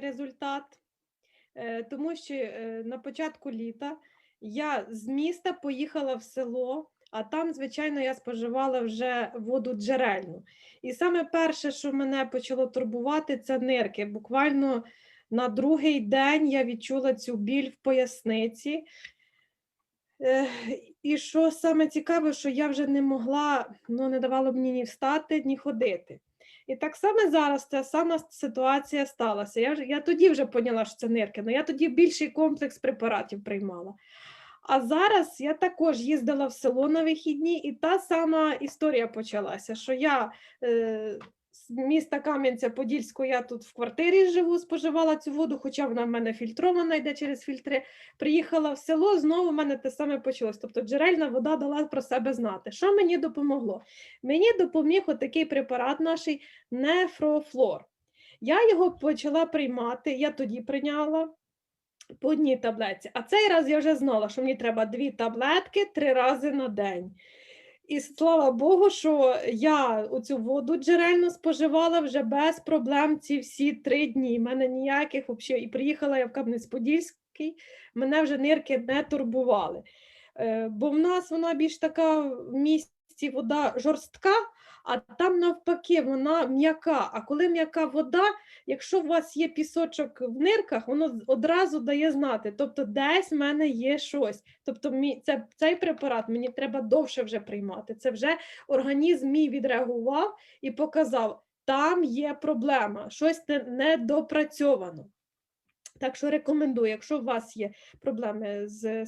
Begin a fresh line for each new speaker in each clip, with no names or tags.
результат, е, тому що е, на початку літа я з міста поїхала в село, а там, звичайно, я споживала вже воду джерельну. І саме перше, що мене почало турбувати, це нирки. Буквально на другий день я відчула цю біль в поясниці. Е, І що саме цікаве, що я вже не могла, ну не давало мені ні встати, ні ходити. І так само зараз ця сама ситуація сталася. Я, я тоді вже поняла, що це нирки, але я тоді більший комплекс препаратів приймала. А зараз я також їздила в село на вихідні, і та сама історія почалася, що я е, з міста Кам'янця-Подільського, я тут в квартирі живу, споживала цю воду, хоча вона в мене фільтрована, йде через фільтри. Приїхала в село, знову в мене те саме почалось. Тобто джерельна вода дала про себе знати. Що мені допомогло? Мені допоміг отакий препарат наш нефрофлор. Я його почала приймати, я тоді прийняла по одній таблетці. А цей раз я вже знала, що мені треба дві таблетки три рази на день. І слава Богу, що я оцю воду джерельно споживала вже без проблем ці всі три дні. У мене ніяких взагалі. І приїхала я в Кам'янець-Подільський, мене вже нирки не турбували. Е, Бо в нас вона більш така в місті вода жорстка, а там навпаки вона м'яка. А коли м'яка вода, якщо у вас є пісочок в нирках, воно одразу дає знати. Тобто, десь в мене є щось. Тобто, це, цей препарат мені треба довше вже приймати. Це вже організм мій відреагував і показав, там є проблема, щось не, недопрацьовано. Так що рекомендую, якщо у вас є проблеми з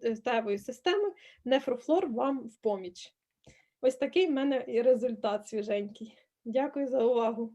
сечостатевою системи, нефрофлор вам в поміч. Ось такий в мене і результат свіженький. Дякую за увагу.